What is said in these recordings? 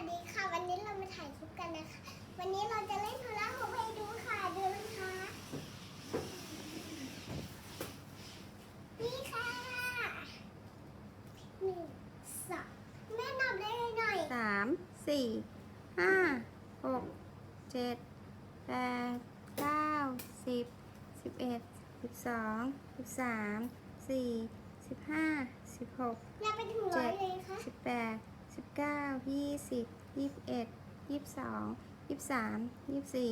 วัสดีค่ะ วันนี้เรามาถ่ายคลิปกันนะคะ วันนี้เราจะเล่นโทรศัพท์ให้ดูค่ะดูนะคะ นี่ค่ะหนึ่งสองแม่นับได้หน่อยสามสี่ห้าหกเจ็ดแปดเก้าสิบสิบเอ็ดสิบสองสิบสามสี่สิบห้าสิบหกนับไปถึงร้อยเลยค่ะสิบแปด สิบเก้ายี่สิบยี่สิบเอ็ดยี่สิบสองยี่สิบสามยี่สิบสี่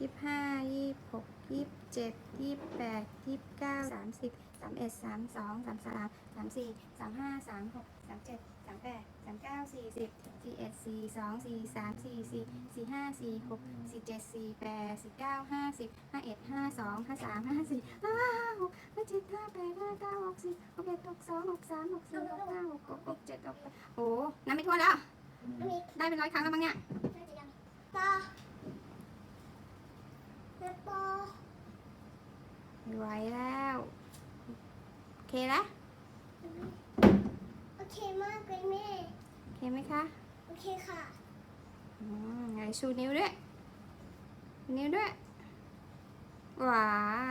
ยี่สิบห้ายี่สิบหกยี่สิบเจ็ดยี่สิบแปดยี่สิบเก้าสามสิบสามเอ็ดสามสองสามสามสามสี่สามห้าสามหกสามเจ็ดสามแปดสามเก้าสี่สิบสี่เอ็ดสี่สองสี่สามสี่สี่สี่ห้าสี่หกสี่เจ็ดสี่แปดสี่เก้าห้าสิบห้าเอ็ดห้าสองห้าสามห้าสี่ห้าหก เจ็ดห้าแปดห้าเก้าหกสิบหกเอ็ดหกสองหกสามหกสี่หกห้าหกหกหกเจ็ดหกแปดโอ้น้ำไม่ทั่วแล้วอันนี้ได้เป็นร้อยครั้งแล้วมั้งเนี่ยน่าจะยังปอแม่ปอไม่ไหวแล้ว โอเคแล้วโอเคมากเลยแม่ โอเคไหมคะโอเคค่ะอืมไหนชูนิ้วด้วยชูนิ้วด้วยหวาย